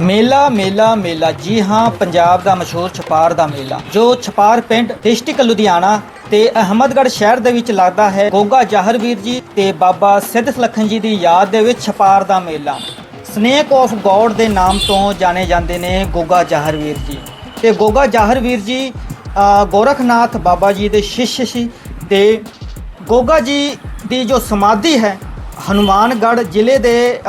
ਮੇਲਾ ਮੇਲਾ ਮੇਲਾ। ਜੀ ਹਾਂ, ਪੰਜਾਬ ਦਾ ਮਸ਼ਹੂਰ ਛਪਾਰ ਦਾ ਮੇਲਾ। ਜੋ ਛਪਾਰ ਪਿੰਡ ਡਿਸਟ੍ਰਿਕਟ ਲੁਧਿਆਣਾ ਤੇ ਅਹਮਦਗੜ੍ਹ ਸ਼ਹਿਰ ਦੇ ਵਿੱਚ ਲੱਗਦਾ ਹੈ। ਗੋਗਾ ਜਾਹਰਵੀਰ ਜੀ ਤੇ ਬਾਬਾ ਸਿੱਧ ਸਲੱਖਣ ਜੀ ਦੀ ਯਾਦ ਦੇ ਵਿੱਚ ਛਪਾਰ ਦਾ ਮੇਲਾ। ਸਨੇਕ ਆਫ ਗੋਡ ਦੇ ਨਾਮ ਤੋਂ ਜਾਣੇ ਜਾਂਦੇ ਨੇ ਗੋਗਾ ਜਾਹਰਵੀਰ ਜੀ। ਤੇ ਗੋਗਾ ਜਾਹਰਵੀਰ ਜੀ ਗੋਰਖਨਾਥ ਬਾਬਾ ਜੀ ਦੇ ਸ਼ਿਸ਼ ਸੀ ਤੇ ਗੋਗਾ ਜੀ ਦੀ ਜੋ ਸਮਾਧੀ ਹੈ, ਹਨੂਮਾਨਗੜ੍ਹ ਜ਼ਿਲ੍ਹੇ ਦੇ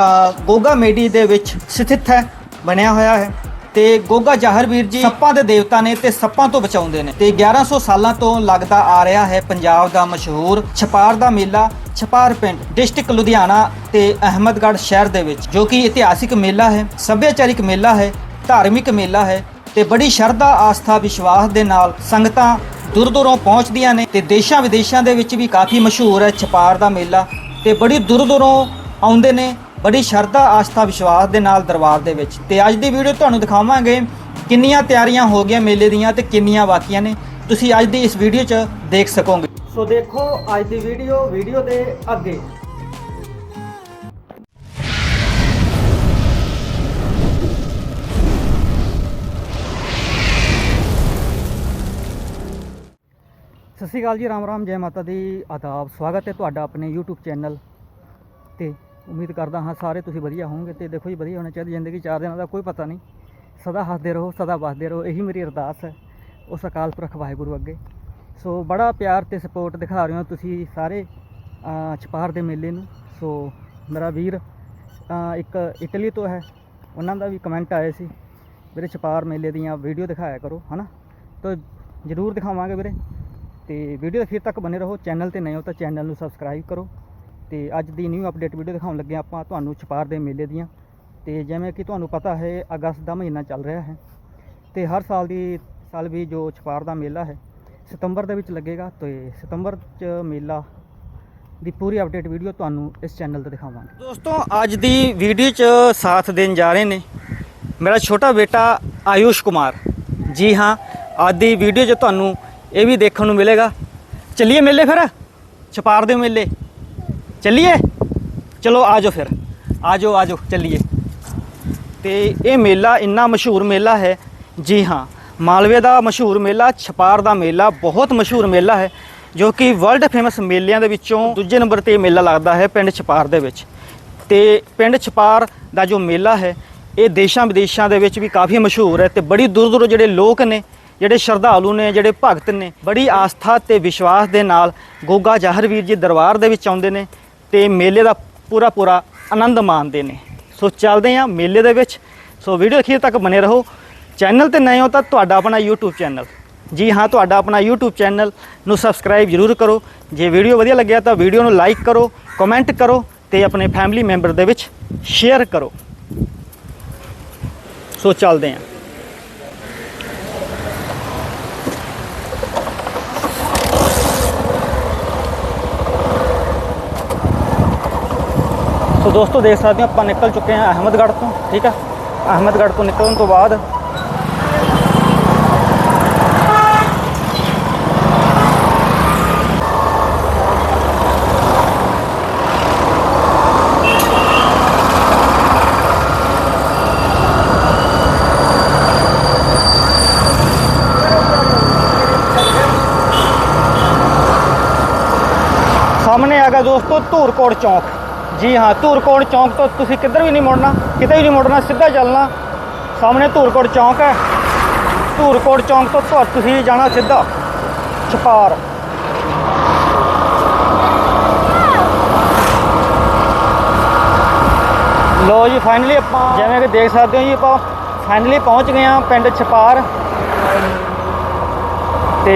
ਗੋਗਾ ਮੇਡੀ ਦੇ ਵਿੱਚ ਸਥਿਤ ਹੈ। ਬਣਿਆ ਹੋਇਆ ਹੈ। ਤੇ ਗੋਗਾ ਜਾਹਰਵੀਰ ਜੀ, ਸੱਪਾਂ ਦੇ ਦੇਵਤਾ ਨੇ ਤੇ ਸੱਪਾਂ ਤੋਂ ਬਚਾਉਂਦੇ ਨੇ। ਤੇ 1100 ਸਾਲਾਂ ਤੋਂ ਲੱਗਦਾ ਆ ਰਿਹਾ ਹੈ ਪੰਜਾਬ ਦਾ ਮਸ਼ਹੂਰ ਛਪਾਰ ਦਾ ਮੇਲਾ, ਛਪਾਰ ਪਿੰਡ, ਡਿਸਟ੍ਰਿਕਟ ਲੁਧਿਆਣਾ ਤੇ ਅਹਿਮਦਗੜ੍ਹ ਸ਼ਹਿਰ ਦੇ ਵਿੱਚ, ਜੋ ਕਿ ਇਤਿਹਾਸਿਕ ਮੇਲਾ ਹੈ, ਸੱਭਿਆਚਾਰਿਕ ਮੇਲਾ ਹੈ, ਧਾਰਮਿਕ ਮੇਲਾ ਹੈ ਤੇ ਬੜੀ ਸ਼ਰਧਾ, ਆਸਥਾ, ਵਿਸ਼ਵਾਸ ਦੇ ਨਾਲ ਸੰਗਤਾਂ ਦੂਰ ਦੂਰੋਂ ਪਹੁੰਚਦੀਆਂ ਨੇ ਤੇ ਦੇਸ਼ਾਂ ਵਿਦੇਸ਼ਾਂ ਦੇ ਵਿੱਚ ਵੀ ਕਾਫੀ ਮਸ਼ਹੂਰ ਹੈ ਛਪਾਰ ਦਾ ਮੇਲਾ ਤੇ ਬੜੀ ਦੂਰ ਦੂਰੋਂ ਆਉਂਦੇ ਨੇ ਬੜੀ ਸ਼ਰਧਾ, ਆਸਥਾ, ਵਿਸ਼ਵਾਸ ਦੇ ਨਾਲ ਦਰਬਾਰ ਦੇ ਵਿੱਚ। ਤੇ ਅੱਜ ਦੀ ਵੀਡੀਓ ਤੁਹਾਨੂੰ ਦਿਖਾਵਾਂਗੇ ਕਿੰਨੀਆਂ ਤਿਆਰੀਆਂ ਹੋ ਗਈਆਂ ਮੇਲੇ ਦੀਆਂ ਤੇ ਕਿੰਨੀਆਂ ਬਾਕੀਆਂ ਨੇ। ਤੁਸੀਂ ਅੱਜ ਦੀ ਇਸ ਵੀਡੀਓ 'ਚ ਦੇਖ ਸਕੋਗੇ। ਸੋ ਦੇਖੋ ਅੱਜ ਦੀ ਵੀਡੀਓ ਵੀਡੀਓ ਦੇ ਅੱਗੇ। ਸਤਿ ਸ਼੍ਰੀ ਅਕਾਲ ਜੀ, ਰਾਮ ਰਾਮ, ਜੈ ਮਾਤਾ ਦੀ। ਆਦਾਬ, ਸਵਾਗਤ ਹੈ ਤੁਹਾਡਾ ਆਪਣੇ YouTube ਚੈਨਲ ਤੇ। ਉਮੀਦ ਕਰਦਾ ਹਾਂ ਸਾਰੇ ਤੁਸੀਂ ਵਧੀਆ ਹੋਵੋਗੇ ਤੇ ਦੇਖੋ ਜੀ, ਵਧੀਆ ਹੋਣਾ ਚਾਹੀਦਾ, ਜ਼ਿੰਦਗੀ ਚਾਰ ਦਿਨਾਂ ਦਾ ਕੋਈ ਪਤਾ ਨਹੀਂ। ਸਦਾ ਹੱਸਦੇ ਰਹੋ, ਸਦਾ ਵਸਦੇ ਰਹੋ, ਇਹੀ ਮੇਰੀ ਅਰਦਾਸ ਹੈ। ਉਸ ਅਕਾਲ ਪੁਰਖ ਵਾਹਿਗੁਰੂ ਅੱਗੇ। ਸੋ ਬੜਾ ਪਿਆਰ ਤੇ ਸਪੋਰਟ ਦਿਖਾ ਰਹੇ ਹੋ ਤੁਸੀਂ ਸਾਰੇ ਛਪਾਰ ਦੇ ਮੇਲੇ ਨੂੰ। ਸੋ ਮੇਰਾ ਵੀਰ ਇੱਕ ਇਟਲੀ ਤੋਂ ਹੈ, ਉਹਨਾਂ ਦਾ ਵੀ ਕਮੈਂਟ ਆਏ ਸੀ। ਵੀਰੇ, ਛਪਾਰ ਮੇਲੇ ਦੀਆਂ ਵੀਡੀਓ ਦਿਖਾਇਆ ਕਰੋ, ਹਨਾ? ਤਾਂ ਜ਼ਰੂਰ ਦਿਖਾਵਾਂਗੇ ਵੀਰੇ। ਤੇ ਵੀਡੀਓ ਦੇ ਅਖੀਰ ਤੱਕ ਬਨੇ ਰਹੋ, ਚੈਨਲ ਤੇ ਨਏ ਹੋ ਤਾਂ ਚੈਨਲ ਨੂੰ ਸਬਸਕ੍ਰਾਈਬ ਕਰੋ। ਤੇ ਅੱਜ ਦੀ ਨਿਊ ਅਪਡੇਟ ਵੀਡੀਓ ਦਿਖਾਉਣ ਲੱਗੇ ਆਪਾਂ ਤੁਹਾਨੂੰ ਛਪਾਰ ਦੇ ਮੇਲੇ ਦੀਆਂ। ਤੇ ਜਿਵੇਂ ਕਿ ਤੁਹਾਨੂੰ ਪਤਾ ਹੈ, ਅਗਸਤ ਦਾ ਮਹੀਨਾ ਚੱਲ ਰਿਹਾ ਹੈ ਤੇ ਹਰ ਸਾਲ ਦੀ, ਸਾਲ ਵੀ ਜੋ ਛਪਾਰ ਦਾ ਮੇਲਾ ਹੈ, ਸਤੰਬਰ ਦੇ ਵਿੱਚ ਲੱਗੇਗਾ। ਤੇ ਸਤੰਬਰ 'ਚ ਮੇਲਾ ਦੀ ਪੂਰੀ ਅਪਡੇਟ ਵੀਡੀਓ ਤੁਹਾਨੂੰ ਇਸ ਚੈਨਲ ਤੇ ਦਿਖਾਵਾਂਗੇ। ਦੋਸਤੋ, ਅੱਜ ਦੀ ਵੀਡੀਓ 'ਚ ਸਾਥ ਦੇਣ ਜਾ ਰਹੇ ਨੇ ਮੇਰਾ ਛੋਟਾ ਬੇਟਾ ਆਯੂਸ਼ ਕੁਮਾਰ। ਜੀ ਹਾਂ, ਅੱਜ ਦੀ ਵੀਡੀਓ 'ਚ ਤੁਹਾਨੂੰ ਇਹ ਵੀ ਦੇਖਣ ਨੂੰ ਮਿਲੇਗਾ। ਚੱਲੀਏ ਮੇਲੇ ਫਿਰ, ਛਪਾਰ ਦੇ ਮੇਲੇ। ਚੱਲੀਏ? ਚਲੋ ਆਜੋ ਫਿਰ। ਆਜੋ ਆਜੋ ਚੱਲੀਏ। ਤੇ ਇਹ ਮੇਲਾ ਇੰਨਾ ਮਸ਼ਹੂਰ ਮੇਲਾ ਹੈ। ਜੀ ਹਾਂ, ਮਾਲਵੇ ਦਾ ਮਸ਼ਹੂਰ ਮੇਲਾ, ਛਪਾਰ ਦਾ ਮੇਲਾ ਬਹੁਤ ਮਸ਼ਹੂਰ ਮੇਲਾ ਹੈ, ਜੋ ਕਿ ਵਰਲਡ ਫੇਮਸ ਮੇਲਿਆਂ ਦੇ ਵਿੱਚੋਂ ਦੂਜੇ ਨੰਬਰ ਤੇ ਮੇਲਾ ਲੱਗਦਾ ਹੈ ਪਿੰਡ ਛਪਾਰ ਦੇ ਵਿੱਚ। ਤੇ ਪਿੰਡ ਛਪਾਰ ਦਾ ਜੋ ਮੇਲਾ ਹੈ, ਇਹ ਦੇਸ਼ਾਂ ਵਿਦੇਸ਼ਾਂ ਦੇ ਵਿੱਚ ਵੀ ਕਾਫੀ ਮਸ਼ਹੂਰ ਹੈ ਤੇ ਬੜੀ ਦੂਰ ਦੂਰੋਂ ਜਿਹੜੇ ਲੋਕ ਨੇ, ਜਿਹੜੇ ਸ਼ਰਧਾਲੂ ਨੇ, ਜਿਹੜੇ ਭਗਤ ਨੇ, ਬੜੀ ਆਸਥਾ ਤੇ ਵਿਸ਼ਵਾਸ ਦੇ ਨਾਲ ਗੋਗਾ ਜਾਹਰਵੀਰ ਜੀ ਦਰਬਾਰ ਦੇ ਵਿੱਚ ਆਉਂਦੇ ਨੇ। ਤੇ ਮੇਲੇ ਦਾ ਪੂਰਾ ਪੂਰਾ ਆਨੰਦ ਮਾਣਦੇ ਨੇ। ਸੋ ਚੱਲਦੇ ਹਾਂ ਮੇਲੇ ਦੇ ਵਿੱਚ। ਸੋ ਵੀਡੀਓ ਅਖੀਰ ਤੱਕ ਬਨੇ ਰਹੋ। ਚੈਨਲ ਤੇ ਨਏ ਹੋ ਤਾਂ ਤੁਹਾਡਾ ਆਪਣਾ YouTube ਚੈਨਲ ਜੀ ਹਾਂ, ਤੁਹਾਡਾ ਆਪਣਾ YouTube ਚੈਨਲ ਨੂੰ ਸਬਸਕ੍ਰਾਈਬ ਜ਼ਰੂਰ ਕਰੋ। ਜੇ ਵੀਡੀਓ ਵਧੀਆ ਲੱਗਿਆ ਤਾਂ ਵੀਡੀਓ ਨੂੰ ਲਾਈਕ ਕਰੋ ਕਮੈਂਟ ਕਰੋ ਤੇ ਆਪਣੇ ਫੈਮਿਲੀ ਮੈਂਬਰ ਦੇ ਵਿੱਚ ਸ਼ੇਅਰ ਕਰੋ। ਸੋ ਚੱਲਦੇ ਹਾਂ। ਸੋ ਦੋਸਤੋ ਦੇਖ ਸਕਦੇ ਹੋ ਆਪਾਂ ਨਿਕਲ ਚੁੱਕੇ ਹਾਂ ਅਹਿਮਦਗੜ੍ਹ ਤੋਂ ਠੀਕ ਹੈ ਅਹਿਮਦਗੜ੍ਹ ਤੋਂ ਨਿਕਲਣ ਤੋਂ ਬਾਅਦ ਸਾਹਮਣੇ ਆ ਗਿਆ ਦੋਸਤੋ ਧੂਰਕੋਟ ਚੌਂਕ ਜੀ ਹਾਂ ਧੂਰਕੋਟ ਚੌਂਕ ਤੋਂ ਤੁਸੀਂ ਕਿੱਧਰ ਵੀ ਨਹੀਂ ਮੁੜਨਾ ਕਿਤੇ ਵੀ ਨਹੀਂ ਮੁੜਨਾ ਸਿੱਧਾ ਚੱਲਣਾ ਸਾਹਮਣੇ ਧੂਰਕੋਟ ਚੌਂਕ ਹੈ ਧੂਰਕੋਟ ਚੌਂਕ ਤੋਂ ਤੁਹਾ- ਤੁਸੀਂ ਜਾਣਾ ਸਿੱਧਾ ਛਪਾਰ ਲੋ ਜੀ ਫਾਈਨਲੀ ਆਪਾਂ ਜਿਵੇਂ ਕਿ ਦੇਖ ਸਕਦੇ ਹੋ ਜੀ, ਆਪਾਂ ਫਾਈਨਲੀ ਪਹੁੰਚ ਗਏ ਹਾਂ ਪਿੰਡ ਛਪਾਰ। ਤੇ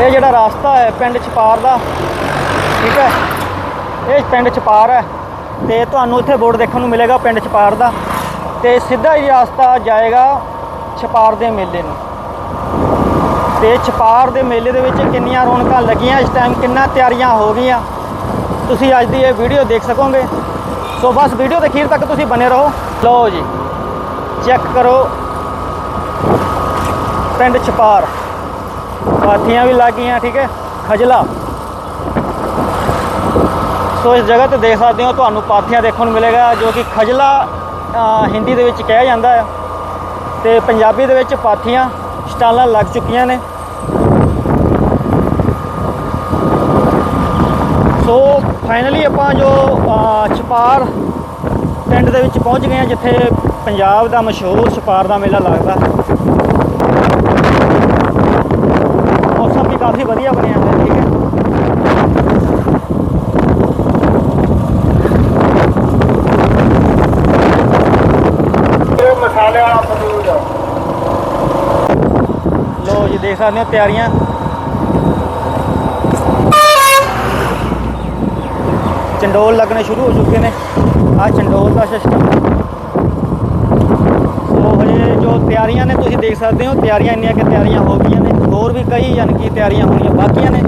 ਇਹ ਜਿਹੜਾ ਰਸਤਾ ਹੈ ਪਿੰਡ ਛਪਾਰ ਦਾ, ਠੀਕ ਹੈ? ਇਹ ਪਿੰਡ ਛਪਾਰ ਹੈ ਤੇ ਤੁਹਾਨੂੰ ਇੱਥੇ ਬੋਰਡ ਦੇਖਣ ਨੂੰ ਮਿਲੇਗਾ ਪਿੰਡ ਛਪਾਰ ਦਾ ਤੇ ਸਿੱਧਾ ਹੀ ਰਸਤਾ ਜਾਏਗਾ ਛਪਾਰ ਦੇ ਮੇਲੇ ਨੂੰ। ਤੇ ਛਪਾਰ ਦੇ ਮੇਲੇ ਦੇ ਵਿੱਚ ਕਿੰਨੀਆਂ ਰੌਣਕਾਂ ਲੱਗੀਆਂ, ਇਸ ਟਾਈਮ ਕਿੰਨਾ ਤਿਆਰੀਆਂ ਹੋ ਗਈਆਂ। ਤੁਸੀਂ ਅੱਜ ਦੀ ਇਹ ਵੀਡੀਓ ਦੇਖ ਸਕੋਗੇ। ਸੋ ਬਸ ਵੀਡੀਓ ਦੇ ਅਖੀਰ ਤੱਕ ਤੁਸੀਂ ਬਨੇ ਰਹੋ। ਲਓ ਜੀ ਚੈੱਕ ਕਰੋ। ਪਿੰਡ ਛਪਾਰ। ਪਾਥੀਆਂ ਵੀ ਲੱਗ ਗਈਆਂ, ਠੀਕ ਹੈ? ਖਜਲਾ। ਸੋ ਇਸ ਜਗ੍ਹਾ ਤੇ ਦੇਖ ਸਕਦੇ ਹੋ, ਤੁਹਾਨੂੰ ਪਾਥੀਆਂ ਦੇਖਣ ਨੂੰ ਮਿਲੇਗਾ, ਜੋ ਕਿ ਖਜਲਾ ਹਿੰਦੀ ਦੇ ਵਿੱਚ ਕਿਹਾ ਜਾਂਦਾ ਹੈ। ਤੇ ਪੰਜਾਬੀ ਦੇ ਵਿੱਚ ਪਾਥੀਆਂ, ਸਟਾਲਾਂ ਲੱਗ ਚੁੱਕੀਆਂ ਨੇ। ਸੋ ਫਾਈਨਲੀ ਆਪਾਂ ਜੋ ਛਪਾਰ ਪਿੰਡ ਦੇ ਵਿੱਚ ਪਹੁੰਚ ਗਏ ਹਾਂ, ਜਿੱਥੇ ਪੰਜਾਬ ਦਾ ਮਸ਼ਹੂਰ ਛਪਾਰ ਦਾ ਮੇਲਾ ਲੱਗਦਾ ਮੌਸਮ ਵੀ ਕਾਫੀ ਵਧੀਆ ਬਣਿਆ ਹੋਇਆ ਠੀਕ ਹੈ ਮਸਾਲੇ ਵਾਲਾ ਫਲੂਦ ਲੋ ਜੀ ਦੇਖ ਸਕਦੇ ਹੋ ਤਿਆਰੀਆਂ ਚੰਡੋਲ ਲੱਗਣੇ ਸ਼ੁਰੂ ਹੋ ਚੁੱਕੇ ਨੇ ਆ ਚੰਡੋਲ ਦਾ ਸਿਸਟਮ ਸੋ ਹਜੇ ਜੋ ਤਿਆਰੀਆਂ ਨੇ ਤੁਸੀਂ ਦੇਖ ਸਕਦੇ ਹੋ ਤਿਆਰੀਆਂ ਇੰਨੀਆਂ ਕਿ ਤਿਆਰੀਆਂ ਹੋ ਗਈਆਂ ਨੇ ਹੋਰ ਵੀ ਕਈ ਯਾਨੀ ਕਿ ਤਿਆਰੀਆਂ ਹੋਣੀਆਂ ਬਾਕੀਆਂ ਨੇ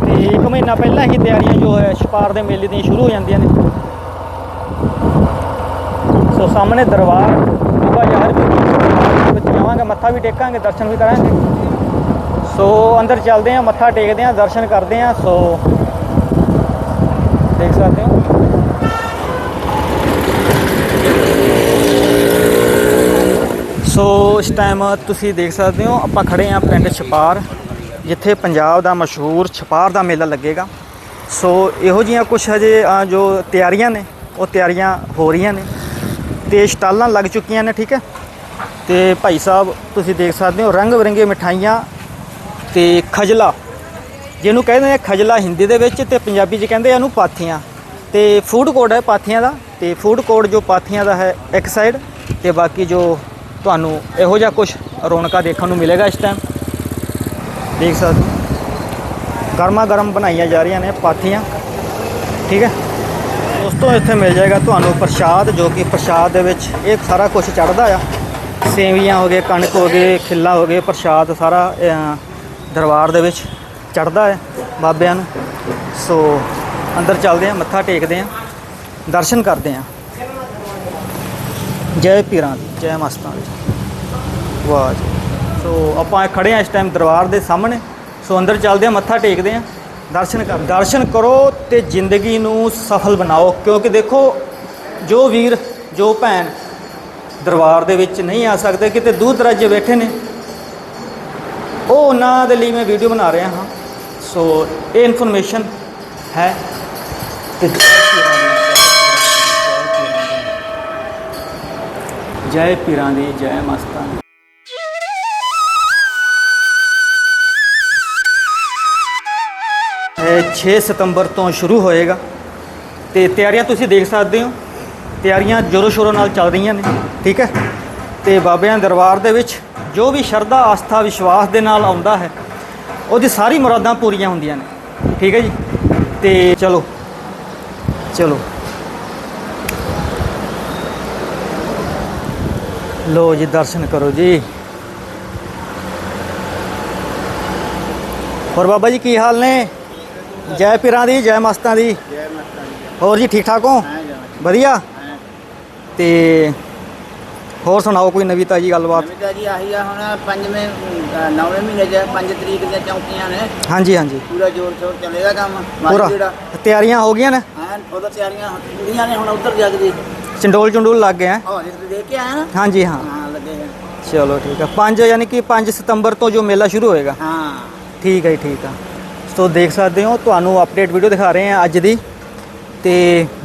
ਤੇ ਇੱਕ ਮਹੀਨਾ ਪਹਿਲਾਂ ਹੀ ਤਿਆਰੀਆਂ ਜੋ ਹੈ ਛਪਾਰ ਦੇ ਮੇਲੇ ਦੀਆਂ ਸ਼ੁਰੂ ਹੋ ਜਾਂਦੀਆਂ ਨੇ। ਸੋ ਸਾਹਮਣੇ ਦਰਬਾਰ, ਬਾਬਾ ਯਾਰ ਵੀ ਵਿੱਚ ਜਾਵਾਂਗੇ ਮੱਥਾ ਵੀ ਟੇਕਾਂਗੇ, ਦਰਸ਼ਨ ਵੀ ਕਰਾਂਗੇ। ਸੋ ਅੰਦਰ ਚੱਲਦੇ ਹਾਂ, ਮੱਥਾ ਟੇਕਦੇ ਹਾਂ, ਦਰਸ਼ਨ ਕਰਦੇ ਹਾਂ। ਸੋ ਦੇਖ ਸਕਦੇ ਹੋ ਸੋ ਇਸ ਟਾਈਮ ਤੁਸੀਂ ਦੇਖ ਸਕਦੇ ਹੋ, ਆਪਾਂ ਖੜੇ ਹਾਂ ਪਿੰਡ ਛਪਾਰ, ਜਿੱਥੇ ਪੰਜਾਬ ਦਾ ਮਸ਼ਹੂਰ ਛਪਾਰ ਦਾ ਮੇਲਾ ਲੱਗੇਗਾ। ਸੋ ਇਹੋ ਜੀਆਂ ਕੁਝ ਹਜੇ ਜੋ ਤਿਆਰੀਆਂ ਨੇ, ਉਹ ਤਿਆਰੀਆਂ ਹੋ ਰਹੀਆਂ ਨੇ। ਤੇ ਸਟਾਲਾਂ ਲੱਗ ਚੁੱਕੀਆਂ ਨੇ, ਠੀਕ ਹੈ? ਤੇ ਭਾਈ ਸਾਹਿਬ, ਤੁਸੀਂ ਦੇਖ ਸਕਦੇ ਹੋ ਰੰਗ ਬਰੰਗੇ ਮਿਠਾਈਆਂ ਤੇ ਖਜਲਾ, ਜਿਹਨੂੰ ਕਹਿੰਦੇ ਆ ਖਜਲਾ ਹਿੰਦੀ ਦੇ ਵਿੱਚ ਤੇ ਪੰਜਾਬੀ 'ਚ ਕਹਿੰਦੇ ਆ ਇਹਨੂੰ ਪਾਥੀਆਂ ਤੇ ਫੂਡ ਕੋਡ ਹੈ ਪਾਥੀਆਂ ਦਾ, ਤੇ ਫੂਡ ਕੋਡ ਜੋ ਪਾਥੀਆਂ ਦਾ ਹੈ, ਇੱਕ ਸਾਈਡ ਤੇ ਬਾਕੀ ਜੋ ਤੁਹਾਨੂੰ ਇਹੋ ਜਿਹਾ ਕੁਝ ਰੌਣਕਾਂ ਦੇਖਣ ਨੂੰ ਮਿਲੇਗਾ ਇਸ ਟਾਈਮ ਦੇਖ ਸਕਦੇ ਹੋ। ਗਰਮਾ ਗਰਮ ਬਣਾਈਆਂ ਜਾ ਰਹੀਆਂ ਨੇ ਪਾਥੀਆਂ। ਠੀਕ ਹੈ? ਦੋਸਤੋ, ਇੱਥੇ ਮਿਲ ਜਾਏਗਾ ਤੁਹਾਨੂੰ ਪ੍ਰਸ਼ਾਦ, ਜੋ ਕਿ ਪ੍ਰਸ਼ਾਦ ਦੇ ਵਿੱਚ ਇਹ ਸਾਰਾ ਕੁਝ ਚੜਦਾ ਆ। ਸੇਵੀਆਂ ਹੋ ਗਏ, ਕਣਕ ਹੋ ਗਏ, ਖਿੱਲਾ ਹੋ ਗਏ, ਪ੍ਰਸ਼ਾਦ ਸਾਰਾ ਦਰਬਾਰ ਦੇ ਵਿੱਚ ਚੜਦਾ ਹੈ ਬਾਬਿਆਂ ਨੂੰ। ਸੋ, ਅੰਦਰ ਚੱਲਦੇ ਆ ਮੱਥਾ ਟੇਕਦੇ ਆ ਦਰਸ਼ਨ ਕਰਦੇ ਆ ਜੈ ਪੀਰਾਂ ਦੀ, ਜੈ ਮਸਤਾਂ ਦੀ। ਵਾਹ ਜੀ ਸੋ ਆਪਾਂ ਖੜੇ ਆ ਇਸ ਟਾਈਮ ਦਰਬਾਰ ਦੇ ਸਾਹਮਣੇ। ਸੋ ਅੰਦਰ ਚੱਲਦੇ ਆ, ਮੱਥਾ ਟੇਕਦੇ ਆ। ਦਰਸ਼ਨ ਕਰ ਦਰਸ਼ਨ ਕਰੋ ਤੇ ਜ਼ਿੰਦਗੀ ਨੂੰ ਸਫਲ ਬਣਾਓ। ਕਿਉਂਕਿ ਦੇਖੋ, ਜੋ ਵੀਰ, ਜੋ ਭੈਣ ਦਰਬਾਰ ਦੇ ਵਿੱਚ ਨਹੀਂ ਆ ਸਕਦੇ, ਕਿਤੇ ਦੂਰ ਦਰਾਜੇ ਬੈਠੇ ਨੇ। ਉਹ ਉਹਨਾਂ ਦੇ ਲਈ ਮੈਂ ਵੀਡੀਓ ਬਣਾ ਰਿਹਾ ਹਾਂ। ਸੋ ਇਹ ਇਨਫੋਰਮੇਸ਼ਨ ਹੈ। ਤੇ ਜੈ ਪੀਰਾਂ ਦੀ, ਜੈ ਮਸਤਾਂ 6 ਸਤੰਬਰ ਤੋਂ ਸ਼ੁਰੂ ਹੋਏਗਾ। ਤੇ ਤਿਆਰੀਆਂ ਤੁਸੀਂ ਦੇਖ ਸਕਦੇ ਹੋ। ਤਿਆਰੀਆਂ ਜ਼ੋਰੋ ਸ਼ੋਰੋ ਨਾਲ ਚੱਲ ਰਹੀਆਂ ਨੇ, ਠੀਕ ਹੈ? ਤੇ ਬਾਬਿਆਂ ਦਰਬਾਰ ਦੇ ਵਿੱਚ ਜੋ ਵੀ ਸ਼ਰਧਾ, ਆਸਥਾ, ਵਿਸ਼ਵਾਸ ਦੇ ਨਾਲ ਆਉਂਦਾ ਹੈ, ਉਹਦੀ ਸਾਰੀ ਮੁਰਾਦਾਂ ਪੂਰੀਆਂ ਹੁੰਦੀਆਂ ਨੇ, ਠੀਕ ਹੈ ਜੀ? ਤੇ ਚਲੋ ਚਲੋ। ਲੋ ਜੀ, ਦਰਸ਼ਨ ਕਰੋ ਜੀ। ਹੋਰ ਬਾਬਾ ਜੀ, ਕੀ ਹਾਲ ਨੇ? ਜੈ ਪੀਰਾਂ ਦੀ ਜੈ ਮਸਤਾਂ ਦੀ। ਜੈ ਹੋਰ ਜੀ ਠੀਕ ਠਾਕ ਹੋ? ਜੈ ਵਧੀਆ? ਤੇ ਹੋਰ ਸੁਣਾਓ ਕੋਈ ਨਵੀਂ ਤਾਜੀ ਗੱਲਬਾਤ? ਨਵੀਂ ਜੀ ਆਹੀ ਆ ਹੁਣ ਪੰਜਵੇਂ ਨੌਵੇਂ ਮਹੀਨੇ ਚ 5 ਤਰੀਕ ਦੀਆਂ ਚੌਂਕੀਆਂ ਨੇ। ਹਾਂਜੀ ਹਾਂਜੀ। ਪੂਰਾ ਜ਼ੋਰ ਸ਼ੋਰ ਚੱਲੇਗਾ ਕੰਮ ਪੂਰਾ। ਤਿਆਰੀਆਂ ਹੋ ਗਈਆਂ ਨੇ? ਹਾਂ ਉਹਦਾ ਤਿਆਰੀਆਂ ਹੁੰਦੀਆਂ ਨੇ ਹੁਣ ਉੱਧਰ ਜਗਦੀ ਚੰਡੋਲ ਚੰਡੋਲ ਲੱਗ ਗਏ ਹੈ। ਹਾਂ ਦੇਖ ਕੇ ਆਇਆ ਨਾ? ਹਾਂਜੀ ਹਾਂ। ਹਾਂ ਲੱਗੇ। ਚਲੋ ਠੀਕ ਹੈ 5 ਯਾਨੀ ਕਿ 5 ਸਤੰਬਰ ਤੋਂ ਜੋ ਮੇਲਾ ਸ਼ੁਰੂ ਹੋਏਗਾ। ਹਾਂ। ਠੀਕ ਹੈ ਜੀ ਠੀਕ ਆ। ਸੋ ਦੇਖ ਸਕਦੇ ਹੋ, ਤੁਹਾਨੂੰ ਅਪਡੇਟ ਵੀਡੀਓ ਦਿਖਾ ਰਹੇ ਹਾਂ ਅੱਜ ਦੀ। ਤੇ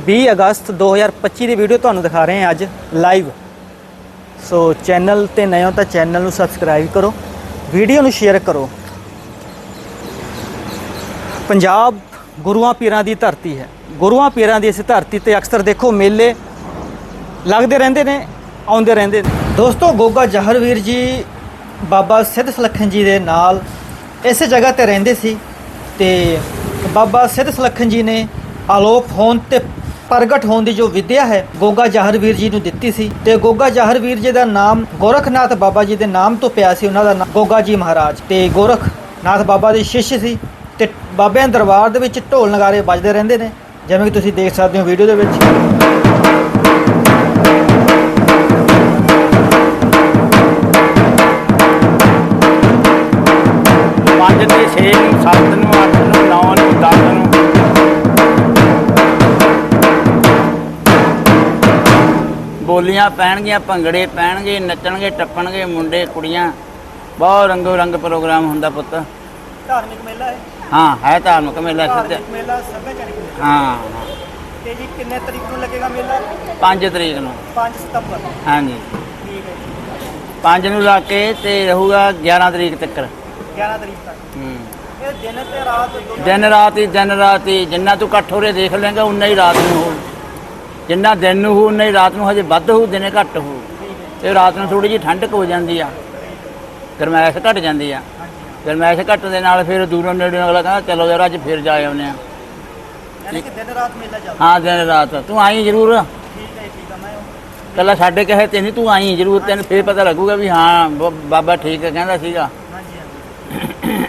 20 ਅਗਸਤ 2025 ਦੀ ਵੀਡੀਓ ਤੁਹਾਨੂੰ ਦਿਖਾ ਰਹੇ ਹਾਂ ਅੱਜ ਲਾਈਵ ਸੋ ਚੈਨਲ ਤੇ ਨਏ ਹੋ ਤਾਂ ਚੈਨਲ ਨੂੰ ਸਬਸਕ੍ਰਾਈਬ ਕਰੋ ਵੀਡੀਓ ਨੂੰ ਸ਼ੇਅਰ ਕਰੋ। ਪੰਜਾਬ ਗੁਰੂਆਂ ਪੀਰਾਂ ਦੀ ਧਰਤੀ ਹੈ। ਗੁਰੂਆਂ ਪੀਰਾਂ ਦੀ ਇਸ ਧਰਤੀ ਤੇ ਅਕਸਰ ਦੇਖੋ ਮੇਲੇ ਲੱਗਦੇ ਰਹਿੰਦੇ ਨੇ, ਆਉਂਦੇ ਰਹਿੰਦੇ ਨੇ। ਦੋਸਤੋ, ਗੋਗਾ ਜਹਰਵੀਰ ਜੀ ਬਾਬਾ ਸਿੱਧ ਸਲੱਖਣ ਜੀ ਦੇ ਨਾਲ ਇਸੇ ਜਗ੍ਹਾ ਤੇ ਰਹਿੰਦੇ ਸੀ। ਤੇ ਬਾਬਾ ਸਿੱਧ ਸਲੱਖਣ ਜੀ ਨੇ ਆਲੋਪ ਹੋਣ ਤੇ ਪ੍ਰਗਟ ਹੋਣ ਦੀ ਜੋ ਵਿਦਿਆ ਹੈ, ਗੋਗਾ ਜਹਰਵੀਰ ਜੀ ਨੂੰ ਦਿੱਤੀ ਸੀ ਤੇ ਗੋਗਾ ਜਹਰਵੀਰ ਜੀ ਦਾ ਨਾਮ ਗੋਰਖਨਾਥ ਬਾਬਾ ਜੀ ਦੇ ਨਾਮ ਤੋਂ ਪਿਆ ਸੀ, ਉਹਨਾਂ ਦਾ ਨਾਮ ਗੋਗਾ ਜੀ ਮਹਾਰਾਜ। ਤੇ ਗੋਰਖਨਾਥ ਬਾਬਾ ਦੇ ਸ਼ਿਸ਼ ਸੀ ਤੇ ਬਾਬਿਆਂ ਦਰਬਾਰ ਦੇ ਵਿੱਚ ਢੋਲ ਨਗਾਰੇ ਵੱਜਦੇ ਰਹਿੰਦੇ ਨੇ, ਜਿਵੇਂ ਕਿ ਤੁਸੀਂ ਦੇਖ ਸਕਦੇ ਹੋ ਵੀਡੀਓ ਦੇ ਵਿੱਚ। ਪੰਜ ਤੇ 6 ਨੂੰ 7 ਬੋਲੀਆਂ ਪੈਣਗੀਆਂ ਭੰਗੜੇ ਪੈਣਗੇ ਨੱਚਣਗੇ ਟੱਪਣਗੇ ਮੁੰਡੇ ਕੁੜੀਆਂ। ਬਹੁਤ ਰੰਗੋ ਰੰਗ ਪ੍ਰੋਗਰਾਮ ਹੁੰਦਾ ਪੁੱਤ। ਧਾਰਮਿਕ ਮੇਲਾ ਹੈ? ਹਾਂ ਹੈ ਧਾਰਮਿਕ ਮੇਲਾ ਸਿੱਧ ਮੇਲਾ ਸੱਭਿਆਚਾਰਿਕ ਮੇਲਾ। ਹਾਂ ਤੇ ਜੀ ਕਿੰਨੇ ਤਰੀਕ ਨੂੰ ਲੱਗੇਗਾ ਮੇਲਾ? 5 ਤਰੀਕ ਨੂੰ। 5 ਸਤੰਬਰ। ਹਾਂਜੀ। ਠੀਕ ਹੈ 5 ਨੂੰ ਲਾ ਕੇ ਤੇ ਰਹੂਗਾ 11 ਤਰੀਕ ਤੱਕ 11 ਤਰੀਕ ਤੱਕ। ਹੂੰ। ਇਹ ਦਿਨ ਤੇ ਰਾਤ ਦੋਨੋਂ ਦਿਨ ਰਾਤ ਹੀ ਦਿਨ ਰਾਤ ਹੀ। ਜਿੰਨਾ ਤੂੰ ਇਕੱਠ ਹੋਰੇ ਦੇਖ ਲੇਗਾ ਉਨਾ ਹੀ ਰਾਤ ਨੂੰ ਹੋ ਜਿੰਨਾ ਦਿਨ ਨੂੰ ਹੋ ਉਨਾ ਹੀ ਰਾਤ ਨੂੰ ਹਜੇ ਵੱਧ ਹੋ ਦਿਨੇ ਘੱਟ ਹੋ ਤੇ ਰਾਤ ਨੂੰ ਥੋੜੀ ਜਿਹੀ ਠੰਡਕ ਹੋ ਜਾਂਦੀ ਆ। ਗਰਮੈਸ਼ ਘਟ ਜਾਂਦੀ ਆ। ਗਰਮੈਸ਼ ਘਟ ਦੇ ਨਾਲ ਫਿਰ ਦੂਰੋਂ ਨੇੜੇ ਅਗਲਾ ਕਹਿੰਦਾ ਚਲੋ ਯਾਰ ਅੱਜ ਫਿਰ ਜਾ ਆਉਂਦੇ ਆ ਯਾਨੀ ਕਿ ਦਿਨ ਰਾਤ ਮੇਲਾ ਚੱਲਦਾ। ਹਾਂ ਦਿਨ ਰਾਤ। ਤੂੰ ਆਈ ਜ਼ਰੂਰ। ਠੀਕ ਹੈ ਠੀਕ ਹੈ ਮੈਂ ਕੱਲਾ ਸਾਡੇ ਕਹੇ ਤੇ ਨਹੀਂ ਤੂੰ ਆਈ ਜ਼ਰੂਰ। ਤੈਨੂੰ ਫੇਰ ਪਤਾ ਲੱਗੂਗਾ ਵੀ ਹਾਂ ਬਾਬਾ ਠੀਕ ਕਹਿੰਦਾ ਸੀਗਾ। ਹਾਂਜੀ ਹਾਂਜੀ।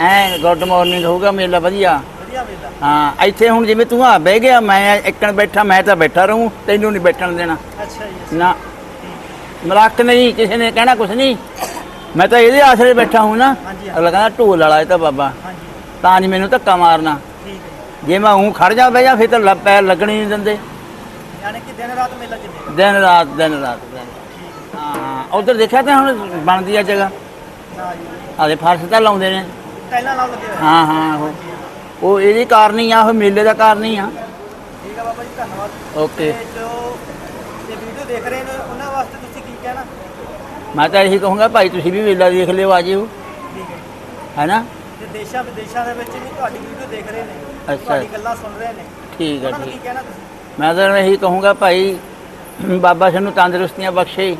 ਐ ਗੁੱਡ ਮਾਰਨਿੰਗ ਹੋਊਗਾ ਮੇਲਾ ਵਧੀਆ। ਵਧੀਆ ਹਾਂ ਇੱਥੇ ਹੁਣ ਜਿਵੇਂ ਤੂੰ ਆ ਬਹਿ ਗਿਆ ਮੈਂ ਇੱਕਣ ਬੈਠਾ ਮੈਂ ਤਾਂ ਬੈਠਾ ਰਹੂੰ ਤੈਨੂੰ ਨਹੀਂ ਬੈਠਣ ਦੇਣਾ। ਅੱਛਾ ਜੀ ਨਾ। ਮਲਕ ਨਹੀਂ ਕਿਸੇ ਨੇ ਕਹਿਣਾ ਕੁਛ ਨਹੀਂ। ਮੈਂ ਤਾਂ ਇਹਦੇ ਆਸਰੇ ਬੈਠਾ ਹੂੰ ਨਾ। ਅਗਲਾ ਕਹਿੰਦਾ ਢੋਲ ਵਾਲਾ ਇਹ ਤਾਂ ਬਾਬਾ। ਤਾਂ ਨਹੀਂ ਮੈਨੂੰ ਧੱਕਾ ਮਾਰਨਾ। ਜੇ ਮੈਂ ਹੂੰ ਖੜ ਜਾ ਬਹਿ ਜਾ ਫਿਰ ਤਾਂ ਪੈਰ ਲੱਗਣੀ ਨਹੀਂ ਦਿੰਦੇ। ਯਾਨੀ ਕਿ ਦਿਨ ਰਾਤ ਮੇਲਾ ਚੱਲੇਗਾ ਦਿਨ ਰਾਤ ਦਿਨ ਰਾਤ। ਹਾਂ। ਉਧਰ ਦੇਖਿਆ ਤਾਂ ਹੁਣ ਬਣਦੀ ਆ ਜਗ੍ਹਾ। ਹਾਂ ਜੀ। ਆਲੇ ਫਰਸ਼ ਤਾਂ ਲਾਉਂਦੇ ਨੇ। ਟਾਈਲਾਂ ਲੱਗੇ ਹੋਏ। ਹਾਂ ਹਾਂ ਉਹ। ਉਹ ਇਹਦੀ ਕਾਰਨ ਹੀ ਆ ਉਹ ਮੇਲੇ ਦਾ ਕਾਰਨ ਹੀ ਆ। ਠੀਕ ਹੈ ਬਾਬਾ ਜੀ ਧੰਨਵਾਦ। ਓਕੇ। ਤੇ ਜੋ ਇਹ ਵੀਡੀਓ ਦੇਖ ਰਹੇ ਨੇ ਉਹਨਾਂ ਵਾਸਤੇ ਤੁਸੀਂ ਕੀ ਕਹਿਣਾ? ਮੈਂ ਤਾਂ ਇਹੀ ਕਹੂੰਗਾ ਭਾਈ ਤੁਸੀਂ ਵੀ ਮੇਲਾ ਦੇਖ ਲਿਓ ਆ ਜਿਓ ਠੀਕ ਹੈ ਹੈਨਾ? ਤੇ ਦੇਸ਼ਾਂ ਵਿਦੇਸ਼ਾਂ ਦੇ ਵਿੱਚ ਵੀ ਤੁਹਾਡੀ ਵੀਡੀਓ ਦੇਖ ਰਹੇ ਨੇ ਅੱਛਾ। ਤੁਹਾਡੀ ਗੱਲਾਂ ਸੁਣ ਰਹੇ ਨੇ। ਠੀਕ ਹੈ ਉਹਨਾਂ ਨੂੰ ਕੀ ਠੀਕ ਕਹਿਣਾ ਤੁਸੀਂ? ਮੈਂ ਤਾਂ ਇਹੀ ਕਹੂੰਗਾ ਭਾਈ ਬਾਬਾ ਸਾਨੂੰ ਤੰਦਰੁਸਤੀਆਂ ਬਖਸ਼ੇ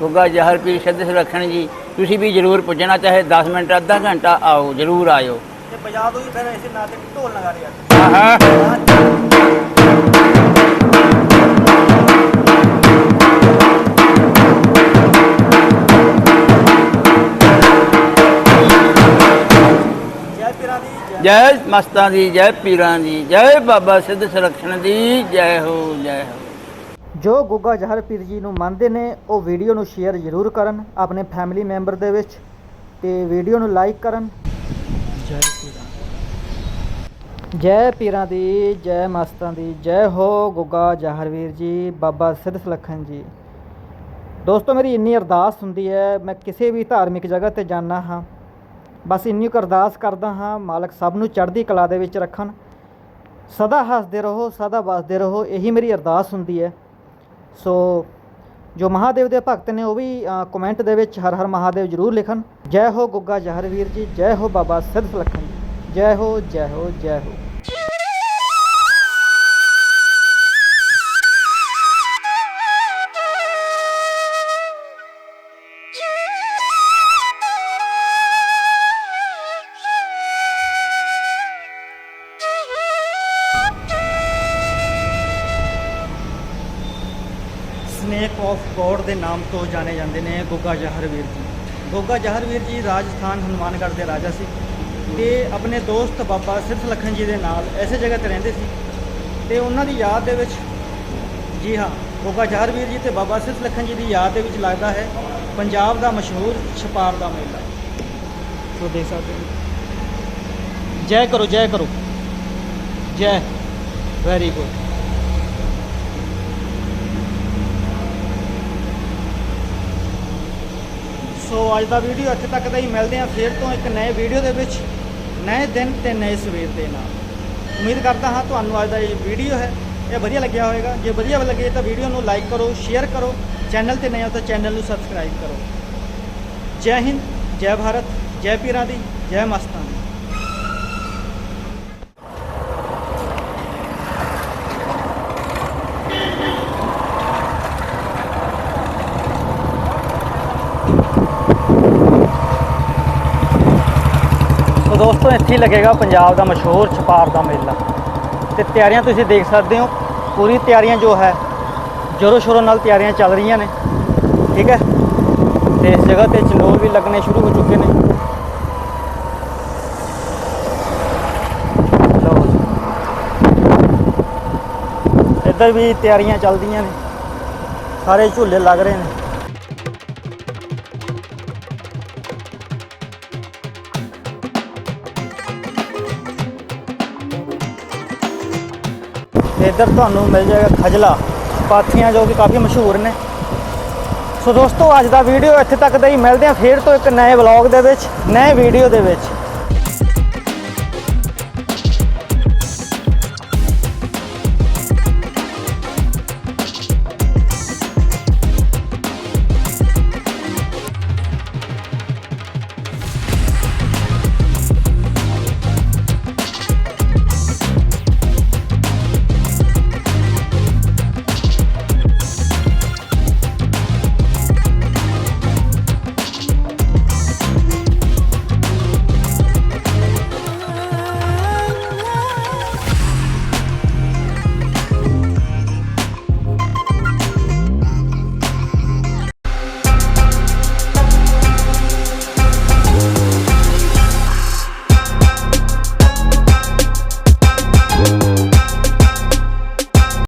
ਗੁੱਗਾ ਜਹਰ ਪੀਰ ਸ਼ੱਦ ਸੁਰੱਖਣ ਜੀ। ਤੁਸੀਂ ਵੀ ਜ਼ਰੂਰ ਪੁੱਜਣਾ ਚਾਹੇ 10 ਮਿੰਟ ਅੱਧਾ ਘੰਟਾ ਆਓ ਜ਼ਰੂਰ ਆਇਓ। ਤੇ ਬਜਾ ਦੋ ਵੀ ਫਿਰ ਇਸੇ ਨਾਂ ਤੇ ਢੋਲ ਲਗਾ ਰਿਹਾ ਹਾਂ ਜੈ ਪੀਰਾਂ ਦੀ ਜੈ। ਜੈ ਮਸਤਾਂ ਦੀ ਜੈ ਪੀਰਾਂ ਦੀ ਜੈ ਬਾਬਾ ਸਿੱਧ ਸੁਰੱਖਣ ਦੀ ਜੈ ਹੋ ਜੈ ਹੋ। ਜੋ ਗੁੱਗਾ ਜਹਰ ਪੀਰ ਜੀ ਨੂੰ ਮੰਨਦੇ ਨੇ ਉਹ ਵੀਡੀਓ ਨੂੰ ਸ਼ੇਅਰ ਜ਼ਰੂਰ ਕਰਨ ਆਪਣੇ ਫੈਮਿਲੀ ਮੈਂਬਰ ਦੇ ਵਿੱਚ ਤੇ ਵੀਡੀਓ ਨੂੰ ਲਾਈਕ ਕਰਨ। ਜੈ ਜੈ ਪੀਰਾਂ ਦੀ, ਜੈ ਮਸਤਾਂ ਦੀ, ਜੈ ਹੋ ਗੁੱਗਾ ਜਹਰਵੀਰ ਜੀ, ਬਾਬਾ ਸਿੱਧ ਸੁਲੱਖਣ ਜੀ। ਦੋਸਤੋ, ਮੇਰੀ ਇੰਨੀ ਅਰਦਾਸ ਹੁੰਦੀ ਹੈ, ਮੈਂ ਕਿਸੇ ਵੀ ਧਾਰਮਿਕ ਜਗ੍ਹਾ ਤੇ ਜਾਣਾ ਹਾਂ। ਬਸ ਇੰਨੀ ਕੁ ਅਰਦਾਸ ਕਰਦਾ ਹਾਂ, ਮਾਲਕ ਸਭ ਨੂੰ ਚੜ੍ਹਦੀ ਕਲਾ ਦੇ ਵਿੱਚ ਰੱਖਣ। ਸਦਾ ਹੱਸਦੇ ਰਹੋ, ਸਦਾ ਵਸਦੇ ਰਹੋ, ਇਹੀ ਮੇਰੀ ਅਰਦਾਸ ਹੁੰਦੀ ਹੈ। ਸੋ, ਜੋ ਮਹਾਦੇਵ ਦੇ ਭਗਤ ਨੇ ਉਹ ਵੀ ਕਮੈਂਟ ਦੇ ਵਿੱਚ ਹਰ ਹਰ ਮਹਾਦੇਵ ਜਰੂਰ ਲਿਖਣ, ਜੈ ਹੋ ਗੁੱਗਾ ਜਹਰਵੀਰ ਜੀ, ਜੈ ਹੋ ਬਾਬਾ ਸਿੱਧ ਸੁਲੱਖਣ ਜੀ। ਜੈ ਹੋ ਜੈ ਹੋ ਜੈ ਹੋ। ਦੇ ਨਾਮ ਤੋਂ ਜਾਣੇ ਜਾਂਦੇ ਨੇ ਗੋਗਾ ਜਹਰਵੀਰ ਜੀ। ਗੋਗਾ ਜਹਰਵੀਰ ਜੀ ਰਾਜਸਥਾਨ ਹਨੂਮਾਨਗੜ੍ਹ ਦੇ ਰਾਜਾ ਸੀ ਤੇ ਆਪਣੇ ਦੋਸਤ ਬਾਬਾ ਸਿਰਥ ਲਖਨ ਜੀ ਦੇ ਨਾਲ ਐਸੇ ਜਗ੍ਹਾ ਤੇ ਰਹਿੰਦੇ ਸੀ। ਤੇ ਉਹਨਾਂ ਦੀ ਯਾਦ ਦੇ ਵਿੱਚ ਜੀ ਹਾਂ, ਗੋਗਾ ਜਹਰਵੀਰ ਜੀ ਤੇ ਬਾਬਾ ਸਿਰਥ ਲਖਨ ਜੀ ਦੀ ਯਾਦ ਦੇ ਵਿੱਚ ਲੱਗਦਾ ਹੈ ਪੰਜਾਬ ਦਾ ਮਸ਼ਹੂਰ ਛਪਾਰ ਦਾ ਮੇਲਾ। ਸੋ ਦੇਖ ਸਕਦੇ ਹੋ। ਜੈ ਕਰੋ ਜੈ ਕਰੋ। ਜੈ। ਵੈਰੀ ਗੁੱਡ ਸੋ ਅੱਜ ਦਾ ਵੀਡੀਓ ਇੱਥੇ ਤੱਕ ਦਾ ਹੀ। ਮਿਲਦੇ ਹਾਂ ਫੇਰ ਤੋਂ ਇੱਕ ਨਵੇਂ ਵੀਡੀਓ ਦੇ ਵਿੱਚ। ਨਏ ਦਿਨ ਤੇ ਨਏ ਸਵੇਰ ਦੇ ਨਾਲ। ਉਮੀਦ ਕਰਦਾ ਹਾਂ ਤੁਹਾਨੂੰ ਅੱਜ ਦਾ ਇਹ ਵੀਡੀਓ ਹੈ, ਇਹ ਵਧੀਆ ਲੱਗਿਆ ਹੋਵੇਗਾ। ਜੇ ਵਧੀਆ ਲੱਗੇ ਤਾਂ ਵੀਡੀਓ ਨੂੰ ਲਾਈਕ ਕਰੋ, ਸ਼ੇਅਰ ਕਰੋ। ਚੈਨਲ ਤੇ ਨਏ ਹੋ ਤਾਂ ਚੈਨਲ ਨੂੰ ਸਬਸਕ੍ਰਾਈਬ ਕਰੋ। ਜੈ ਹਿੰਦ, ਜੈ ਭਾਰਤ, ਜੈ ਪੀਰਾਂ ਦੀ, ਜੈ ਮਸਤਾਂ ਦੋਸਤੋ ਇੱਥੇ ਹੀ ਲੱਗੇਗਾ ਪੰਜਾਬ ਦਾ ਮਸ਼ਹੂਰ ਛਪਾਰ ਦਾ ਮੇਲਾ। ਤੇ ਤਿਆਰੀਆਂ ਤੁਸੀਂ ਦੇਖ ਸਕਦੇ ਹੋ। ਪੂਰੀ ਤਿਆਰੀਆਂ ਜੋ ਹੈ, ਜ਼ੋਰੋ ਸ਼ੋਰੋ ਨਾਲ ਤਿਆਰੀਆਂ ਚੱਲ ਰਹੀਆਂ ਨੇ। ਠੀਕ ਹੈ? ਤੇ ਇਸ ਜਗ੍ਹਾ ਤੇ ਚੰਡੋਲ ਵੀ ਲੱਗਣੇ ਸ਼ੁਰੂ ਹੋ ਚੁੱਕੇ ਨੇ। ਇੱਧਰ ਵੀ ਤਿਆਰੀਆਂ ਚੱਲਦੀਆਂ ਨੇ। ਸਾਰੇ ਝੂਲੇ ਲੱਗ ਰਹੇ ਨੇ। ਇੱਧਰ ਤੁਹਾਨੂੰ ਮਿਲ ਜਾਏਗਾ ਖਜਲਾ। ਪਾਥੀਆਂ ਜੋ ਕਿ ਕਾਫੀ ਮਸ਼ਹੂਰ ਨੇ। ਸੋ ਦੋਸਤੋ, ਅੱਜ ਦਾ ਵੀਡੀਓ ਇੱਥੇ ਤੱਕ ਦਾ ਹੀ। ਮਿਲਦੇ ਹਾਂ ਫੇਰ ਤੋਂ ਇੱਕ ਨਵੇਂ ਵਲੌਗ ਦੇ ਵਿੱਚ, ਨਵੇਂ ਵੀਡੀਓ ਦੇ ਵਿੱਚ।